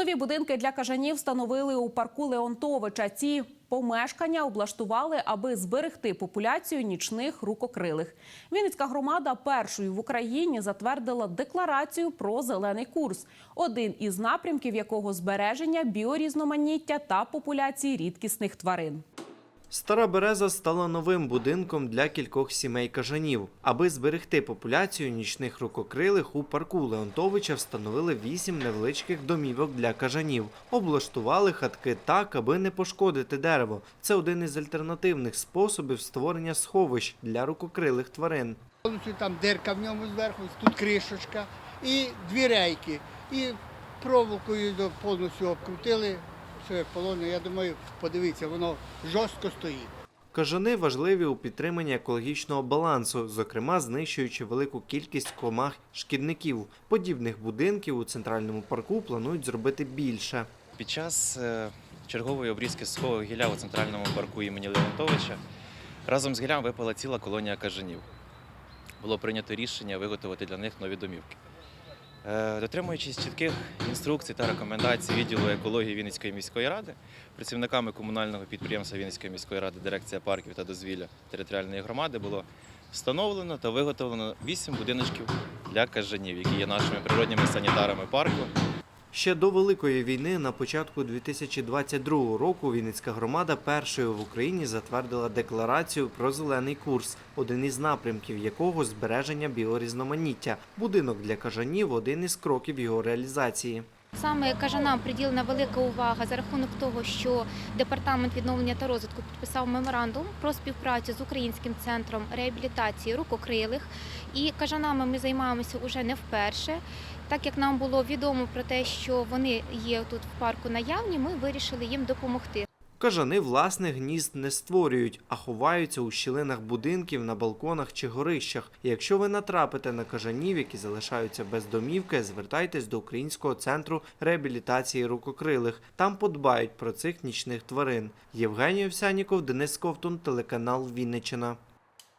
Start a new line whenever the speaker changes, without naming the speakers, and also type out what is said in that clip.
Нові будинки для кажанів встановили у парку Леонтовича. Ці помешкання облаштували, аби зберегти популяцію нічних рукокрилих. Вінницька громада першою в Україні затвердила декларацію про зелений курс, один із напрямків якого збереження біорізноманіття та популяції рідкісних тварин.
Стара береза стала новим будинком для кількох сімей кажанів. Аби зберегти популяцію нічних рукокрилих, у парку Леонтовича встановили вісім невеличких домівок для кажанів. Облаштували хатки так, аби не пошкодити дерево. Це один із альтернативних способів створення сховищ для рукокрилих тварин.
Там дирка в ньому зверху, тут кришечка і дві рейки. І проволокою повністю обкрутили, як полонено. Я думаю, подивіться, воно жорстко стоїть.
Кажани важливі у підтриманні екологічного балансу, зокрема знищуючи велику кількість комах шкідників. Подібних будинків у центральному парку планують зробити більше.
Під час е, чергової обрізки сухого гілля у центральному парку імені Леонтовича разом з гіллям випала ціла колонія кажанів. Було прийнято рішення виготовити для них нові домівки. Е, Дотримуючись чітких інструкцій та рекомендацій відділу екології Вінницької міської ради, працівниками комунального підприємства Вінницької міської ради Дирекція парків та дозвілля територіальної громади було встановлено та виготовлено 8 будиночків для кажанів, які є нашими природніми санітарами парку.
Ще до Великої війни на початку 2022 року Вінницька громада першою в Україні затвердила декларацію про зелений курс, один із напрямків якого збереження біорізноманіття. Будинок для кажанів один із кроків його реалізації.
Саме кажанам приділена велика увага за рахунок того, що департамент відновлення та розвитку підписав меморандум про співпрацю з українським центром реабілітації рукокрилих. І кажанами ми займаємося уже не вперше. Так як нам було відомо про те, що вони є тут в парку наявні, ми вирішили їм допомогти.
Кажани власних гнізд не створюють, а ховаються у щілинах будинків, на балконах чи горищах. І якщо ви натрапите на кажанів, які залишаються без домівки, звертайтесь до Українського центру реабілітації рукокрилих. Там подбають про цих нічних тварин. Євгеній Овсяніков, Денис Ковтун, телеканал Вінниччина.